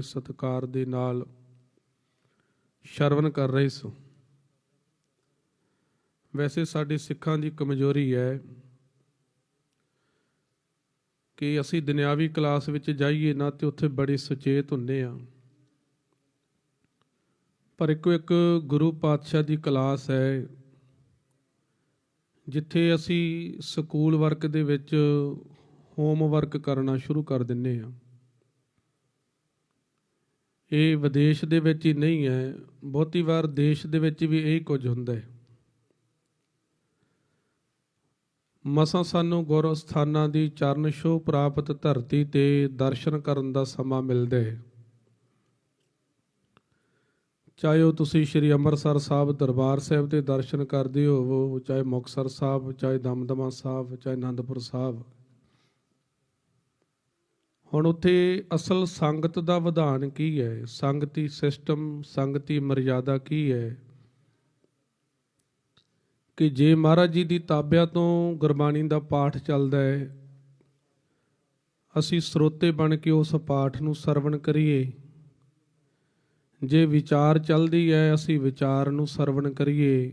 ਸਤਕਾਰ ਦੇ ਨਾਲ ਸ਼ਰਵਨ ਕਰ ਰਹੇ ਸੋ। ਵੈਸੇ ਸਾਡੇ ਸਿੱਖਾਂ ਦੀ ਕਮਜ਼ੋਰੀ ਹੈ ਕਿ ਅਸੀਂ ਦੁਨਿਆਵੀ ਕਲਾਸ ਵਿੱਚ ਜਾਈਏ ਨਾ ਤੇ ਉੱਥੇ ਬੜੇ ਸੁਚੇਤ ਹੁੰਦੇ ਆ ਪਰ ਇੱਕੋ ਇੱਕ ਗੁਰੂ ਪਾਤਸ਼ਾਹ ਦੀ ਕਲਾਸ ਹੈ ਜਿੱਥੇ ਅਸੀਂ ਸਕੂਲ ਵਰਕ ਦੇ ਵਿੱਚ ਹੋਮਵਰਕ ਕਰਨਾ ਸ਼ੁਰੂ ਕਰ ਦਿੰਨੇ ਆ ਇਹ ਵਿਦੇਸ਼ ਦੇ ਵਿੱਚ ਹੀ ਨਹੀਂ ਹੈ, ਬਹੁਤੀ ਵਾਰ ਦੇਸ਼ ਦੇ ਵਿੱਚ ਵੀ ਇਹੀ ਕੁਝ ਹੁੰਦਾ ਹੈ। ਮਸਾਂ ਸਾਨੂੰ ਗੁਰ ਸਥਾਨਾਂ ਦੀ ਚਰਨ ਛੋਹ ਪ੍ਰਾਪਤ ਧਰਤੀ ਤੇ ਦਰਸ਼ਨ ਕਰਨ ਦਾ ਸਮਾਂ ਮਿਲਦਾ ਹੈ। ਚਾਹੇ ਉਹ ਤੁਸੀਂ ਸ੍ਰੀ ਅੰਮ੍ਰਿਤਸਰ ਸਾਹਿਬ ਦਰਬਾਰ ਸਾਹਿਬ ਦੇ ਦਰਸ਼ਨ ਕਰਦੇ ਹੋਵੋ, ਚਾਹੇ ਮੁਕਤਸਰ ਸਾਹਿਬ, ਚਾਹੇ ਦਮਦਮਾ ਸਾਹਿਬ, ਚਾਹੇ ਆਨੰਦਪੁਰ ਸਾਹਿਬ। ਹੁਣ ਉੱਥੇ ਅਸਲ ਸੰਗਤ ਦਾ ਵਿਧਾਨ ਕੀ ਹੈ? ਸੰਗਤੀ ਸਿਸਟਮ, ਸੰਗਤੀ ਮਰਿਆਦਾ ਕੀ ਹੈ? ਕਿ ਜੇ ਮਹਾਰਾਜ ਜੀ ਦੀ ਤਾਬਿਆ ਤੋਂ ਗੁਰਬਾਣੀ ਦਾ ਪਾਠ ਚੱਲਦਾ ਹੈ, ਅਸੀਂ ਸਰੋਤੇ ਬਣ ਕੇ ਉਸ ਪਾਠ ਨੂੰ ਸਰਵਣ ਕਰੀਏ। ਜੇ ਵਿਚਾਰ ਚੱਲਦੀ ਹੈ, ਅਸੀਂ ਵਿਚਾਰ ਨੂੰ ਸਰਵਣ ਕਰੀਏ।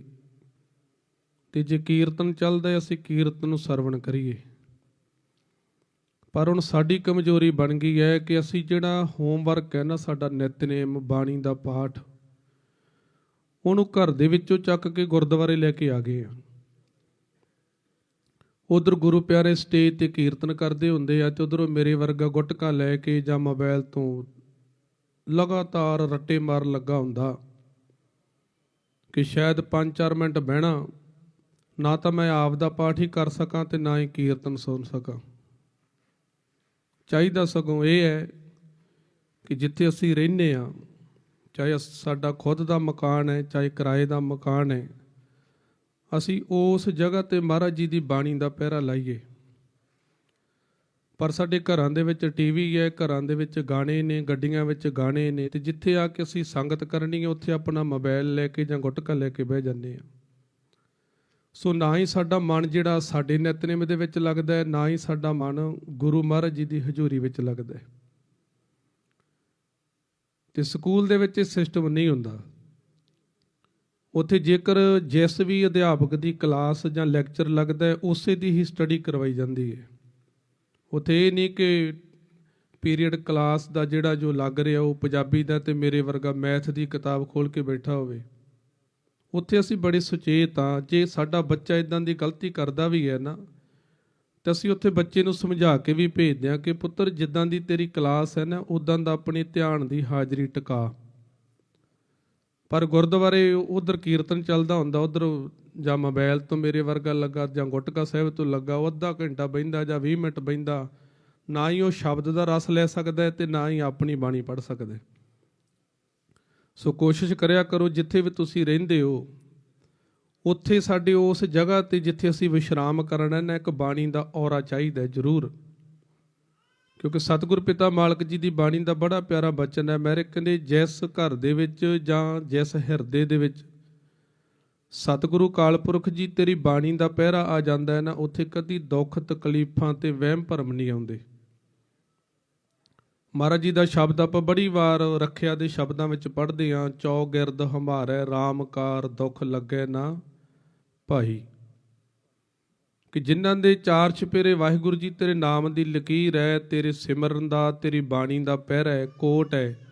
ਤੇ ਜੇ ਕੀਰਤਨ ਚੱਲਦਾ ਹੈ, ਅਸੀਂ ਕੀਰਤਨ ਨੂੰ ਸਰਵਣ ਕਰੀਏ। ਪਰ ਹੁਣ ਸਾਡੀ ਕਮਜ਼ੋਰੀ ਬਣ ਗਈ ਹੈ ਕਿ ਅਸੀਂ ਜਿਹੜਾ ਹੋਮਵਰਕ ਹੈ ਨਾ, ਸਾਡਾ ਨਿਤਨੇਮ, ਬਾਣੀ ਦਾ ਪਾਠ, ਉਹਨੂੰ ਘਰ ਦੇ ਵਿੱਚੋਂ ਚੱਕ ਕੇ ਗੁਰਦੁਆਰੇ ਲੈ ਕੇ ਆ ਗਏ ਆ ਉਧਰ ਗੁਰੂ ਪਿਆਰੇ ਸਟੇਜ ਤੇ ਕੀਰਤਨ ਕਰਦੇ ਹੁੰਦੇ ਆ ਤੇ ਉਧਰੋਂ ਮੇਰੇ ਵਰਗਾ ਗੁਟਕਾ ਲੈ ਕੇ ਜਾਂ ਮੋਬਾਈਲ ਤੋਂ ਲਗਾਤਾਰ ਰੱਟੇ ਮਾਰ ਲੱਗਾ ਹੁੰਦਾ ਕਿ ਸ਼ਾਇਦ 5-4 ਮਿੰਟ ਬਹਿਣਾ, ਨਾ ਤਾਂ ਮੈਂ ਆਪ ਦਾ ਪਾਠ ਹੀ ਕਰ ਸਕਾਂ ਤੇ ਨਾ ਹੀ ਕੀਰਤਨ ਸੁਣ ਸਕਾਂ। ਚਾਹੀਦਾ ਸਗੋਂ ਇਹ ਹੈ ਕਿ ਜਿੱਥੇ ਅਸੀਂ ਰਹਿੰਦੇ ਆ ਚਾਹੇ ਅਸ- ਸਾਡਾ ਖੁਦ ਦਾ ਮਕਾਨ ਹੈ, ਚਾਹੇ ਕਿਰਾਏ ਦਾ ਮਕਾਨ ਹੈ, ਅਸੀਂ ਉਸ ਜਗ੍ਹਾ ਤੇ ਮਹਾਰਾਜ ਜੀ ਦੀ ਬਾਣੀ ਦਾ ਪਹਿਰਾ ਲਾਈਏ। ਪਰ ਸਾਡੇ ਘਰਾਂ ਦੇ ਵਿੱਚ ਟੀਵੀ ਹੈ, ਘਰਾਂ ਦੇ ਵਿੱਚ ਗਾਣੇ ਨੇ, ਗੱਡੀਆਂ ਵਿੱਚ ਗਾਣੇ ਨੇ, ਤੇ ਜਿੱਥੇ ਆ ਕੇ ਅਸੀਂ ਸੰਗਤ ਕਰਨੀ ਹੈ, ਉੱਥੇ ਆਪਣਾ ਮੋਬਾਈਲ ਲੈ ਕੇ ਜਾਂ ਗੁਟਕਾ ਲੈ ਕੇ ਬਹਿ ਜਾਂਦੇ ਆ ਸੋ ਨਾ ਹੀ ਸਾਡਾ ਮਨ ਜਿਹੜਾ ਸਾਡੇ ਨਿਤਨੇਮ ਦੇ ਵਿੱਚ ਲੱਗਦਾ ਹੈ, ਨਾ ਹੀ ਸਾਡਾ ਮਨ ਗੁਰੂ ਮਹਾਰਾਜ ਜੀ ਦੀ ਹਜ਼ੂਰੀ ਵਿੱਚ ਲੱਗਦਾ ਹੈ। ਤੇ ਸਕੂਲ ਦੇ ਵਿੱਚ ਇਹ ਸਿਸਟਮ ਨਹੀਂ ਹੁੰਦਾ। ਉੱਥੇ ਜੇਕਰ ਜਿਸ ਵੀ ਅਧਿਆਪਕ ਦੀ ਕਲਾਸ ਜਾਂ ਲੈਕਚਰ ਲੱਗਦਾ ਹੈ, ਉਸੇ ਦੀ ਹੀ ਸਟੱਡੀ ਕਰਵਾਈ ਜਾਂਦੀ ਹੈ। ਉੱਥੇ ਇਹ ਨਹੀਂ ਕਿ ਪੀਰੀਅਡ ਕਲਾਸ ਦਾ ਜਿਹੜਾ ਜੋ ਲੱਗ ਰਿਹਾ ਉਹ ਪੰਜਾਬੀ ਦਾ ਤੇ ਮੇਰੇ ਵਰਗਾ ਮੈਥ ਦੀ ਕਿਤਾਬ ਖੋਲ ਕੇ ਬੈਠਾ ਹੋਵੇ। ਉੱਥੇ ਅਸੀਂ ਬੜੇ ਸੁਚੇਤ ਹਾਂ। ਜੇ ਸਾਡਾ ਬੱਚਾ ਇਦਾਂ ਦੀ ਗਲਤੀ ਕਰਦਾ ਵੀ ਹੈ ਨਾ, ਤਾਂ ਅਸੀਂ ਉੱਥੇ ਬੱਚੇ ਨੂੰ ਸਮਝਾ ਕੇ ਵੀ ਭੇਜਦੇ ਹਾਂ ਕਿ ਪੁੱਤਰ, ਜਿੱਦਾਂ ਦੀ ਤੇਰੀ ਕਲਾਸ ਹੈ ਨਾ ਉਦਾਂ ਦਾ ਆਪਣੇ ਧਿਆਨ ਦੀ ਹਾਜ਼ਰੀ ਟਿਕਾ। ਪਰ ਗੁਰਦੁਆਰੇ ਉਧਰ ਕੀਰਤਨ ਚੱਲਦਾ ਹੁੰਦਾ, ਉਧਰ ਜਾਂ ਮੋਬਾਈਲ ਤੋਂ ਮੇਰੇ ਵਰਗਾ ਲੱਗਾ ਜਾਂ ਗੁਟਕਾ ਸਾਹਿਬ ਤੋਂ ਲੱਗਾ, ਉਹ ਅੱਧਾ ਘੰਟਾ ਬੈਂਦਾ ਜਾਂ 20 ਮਿੰਟ ਬੈਂਦਾ ਨਾ ਹੀ ਉਹ ਸ਼ਬਦ ਦਾ ਰਸ ਲੈ ਸਕਦਾ ਹੈ ਤੇ ਨਾ ਹੀ ਆਪਣੀ ਬਾਣੀ ਪੜ੍ਹ ਸਕਦਾ ਸੋ ਕੋਸ਼ਿਸ਼ ਕਰਿਆ ਕਰੋ ਜਿੱਥੇ ਵੀ ਤੁਸੀਂ ਰਹਿੰਦੇ ਹੋ, ਉੱਥੇ ਸਾਡੇ ਉਸ ਜਗ੍ਹਾ ਤੇ ਜਿੱਥੇ ਅਸੀਂ ਵਿਸ਼ਰਾਮ ਕਰਨਾ ਨਾ ਇੱਕ ਬਾਣੀ ਦਾ ਔਰਾ ਚਾਹੀਦਾ ਜ਼ਰੂਰ। ਕਿਉਂਕਿ ਸਤਿਗੁਰ ਪਿਤਾ ਮਾਲਕ ਜੀ ਦੀ ਬਾਣੀ ਦਾ ਬੜਾ ਪਿਆਰਾ ਬਚਨ ਹੈ, ਮੇਰੇ ਕਹਿੰਦੇ ਜਿਸ ਘਰ ਦੇ ਵਿੱਚ ਜਾਂ ਜਿਸ ਹਿਰਦੇ ਦੇ ਵਿੱਚ ਸਤਿਗੁਰੂ ਕਾਲਪੁਰਖ ਜੀ ਤੇਰੀ ਬਾਣੀ ਦਾ ਪਹਿਰਾ ਆ ਜਾਂਦਾ ਹੈ ਨਾ, ਉੱਥੇ ਕਦੀ ਦੁੱਖ ਤਕਲੀਫਾਂ ਤੇ ਵਹਿਮ ਭਰਮ ਨਹੀਂ ਆਉਂਦੇ। ਮਹਾਰਾਜ ਜੀ ਦਾ ਸ਼ਬਦ ਆਪਾਂ ਬੜੀ ਵਾਰ ਰੱਖਿਆ ਦੇ ਸ਼ਬਦਾਂ ਵਿੱਚ ਪੜ੍ਹਦੇ ਹਾਂ, ਚੌ ਗਿਰਦ ਹਮਾਰੇ ਰਾਮਕਾਰ ਦੁੱਖ ਲੱਗੇ ਨਾ ਭਾਈ। ਕਿ ਜਿਨ੍ਹਾਂ ਦੇ ਚਾਰ ਛਪੇਰੇ ਵਾਹਿਗੁਰੂ ਜੀ ਤੇਰੇ ਨਾਮ ਦੀ ਲਕੀਰ ਹੈ, ਤੇਰੇ ਸਿਮਰਨ ਦਾ, ਤੇਰੀ ਬਾਣੀ ਦਾ ਪਹਿਰਾ ਹੈ, ਕੋਟ ਹੈ,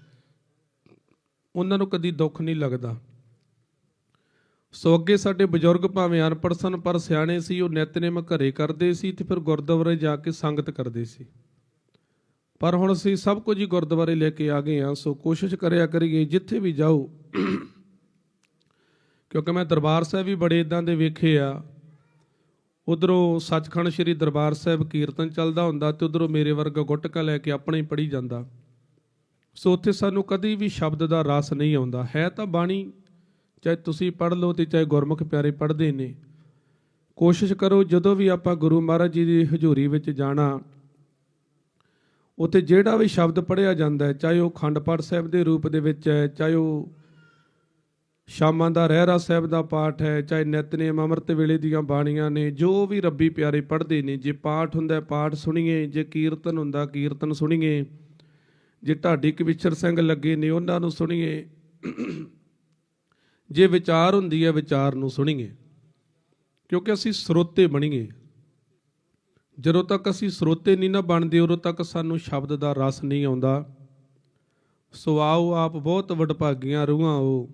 ਉਹਨਾਂ ਨੂੰ ਕਦੀ ਦੁੱਖ ਨਹੀਂ ਲੱਗਦਾ। ਸੋ ਅੱਗੇ ਸਾਡੇ ਬਜ਼ੁਰਗ ਭਾਵੇਂ ਅਨਪੜ੍ਹ ਸਨ, ਪਰ ਸਿਆਣੇ ਸੀ, ਉਹ ਨਿਤਨੇਮ ਘਰੇ ਕਰਦੇ ਸੀ ਤੇ ਫਿਰ ਗੁਰਦੁਆਰੇ ਜਾ ਕੇ ਸੰਗਤ ਕਰਦੇ ਸੀ। ਪਰ ਹੁਣ ਅਸੀਂ ਸਭ ਕੁਝ ਹੀ ਗੁਰਦੁਆਰੇ ਲੈ ਕੇ ਆ ਗਏ ਹਾਂ, ਸੋ ਕੋਸ਼ਿਸ਼ ਕਰਿਆ ਕਰੀਏ, ਜਿੱਥੇ ਵੀ ਜਾਓ। ਕਿਉਂਕਿ ਮੈਂ ਦਰਬਾਰ ਸਾਹਿਬ ਵੀ ਬੜੇ ਇਦਾਂ ਦੇ ਵੇਖੇ ਆ। ਉਧਰੋਂ ਸੱਚਖੰਡ ਸ੍ਰੀ ਦਰਬਾਰ ਸਾਹਿਬ ਕੀਰਤਨ ਚੱਲਦਾ ਹੁੰਦਾ ਤੇ ਉਧਰੋਂ ਮੇਰੇ ਵਰਗਾ ਗੁਟਕਾ ਲੈ ਕੇ ਆਪਣੇ ਹੀ ਪੜੀ ਜਾਂਦਾ। ਸੋ ਉੱਥੇ ਸਾਨੂੰ ਕਦੀ ਵੀ ਸ਼ਬਦ ਦਾ ਰਸ ਨਹੀਂ ਆਉਂਦਾ। ਹੈ ਤਾਂ ਬਾਣੀ, ਚਾਹੇ ਤੁਸੀਂ ਪੜ੍ਹ ਲਓ ਤੇ ਚਾਹੇ ਗੁਰਮੁਖ ਪਿਆਰੇ ਪੜ੍ਹਦੇ ਨੇ। ਕੋਸ਼ਿਸ਼ ਕਰੋ ਜਦੋਂ ਵੀ ਆਪਾਂ ਗੁਰੂ ਮਹਾਰਾਜ ਜੀ ਦੀ ਹਜ਼ੂਰੀ ਵਿੱਚ ਜਾਣਾ ਉੱਥੇ ਜਿਹੜਾ ਵੀ ਸ਼ਬਦ ਪੜਿਆ ਜਾਂਦਾ ਹੈ, ਚਾਹੇ ਉਹ ਖੰਡ ਪਾਠ ਸਾਹਿਬ ਦੇ ਰੂਪ ਦੇ ਵਿੱਚ ਹੈ, ਚਾਹੇ ਉਹ ਸ਼ਾਮਾਂ ਦਾ ਰਹਿਰਾ ਸਾਹਿਬ ਦਾ ਪਾਠ ਹੈ, ਚਾਹੇ ਨਿਤਨੇਮ ਅੰਮ੍ਰਿਤ ਵੇਲੇ ਦੀਆਂ ਬਾਣੀਆਂ ਨੇ, ਜੋ ਵੀ ਰੱਬੀ ਪਿਆਰੇ ਪੜ੍ਹਦੇ ਨੇ, ਜੇ ਪਾਠ ਹੁੰਦਾ ਪਾਠ ਸੁਣੀਏ, ਜੇ ਕੀਰਤਨ ਹੁੰਦਾ, ਕੀਰਤਨ ਸੁਣੀਏ, ਜੇ ਢਾਡੀ ਕਵਿਸ਼ਰ ਸਿੰਘ ਲੱਗੇ ਨੇ, ਉਹਨਾਂ ਨੂੰ ਸੁਣੀਏ, ਜੇ ਵਿਚਾਰ ਹੁੰਦੀ ਹੈ, ਵਿਚਾਰ ਨੂੰ ਸੁਣੀਏ, ਕਿਉਂਕਿ ਅਸੀਂ ਸਰੋਤੇ ਬਣੀਏ। ਜਦੋਂ ਤੱਕ ਅਸੀਂ ਸਰੋਤੇ ਨਹੀਂ ਨਾ ਬਣਦੇ, ਉਦੋਂ ਤੱਕ ਸਾਨੂੰ ਸ਼ਬਦ ਦਾ ਰਸ ਨਹੀਂ ਆਉਂਦਾ। ਸੋ ਆਓ, ਆਪ ਬਹੁਤ ਵਡਭਾਗੀਆਂ ਰੂਹਾਂ ਉਹ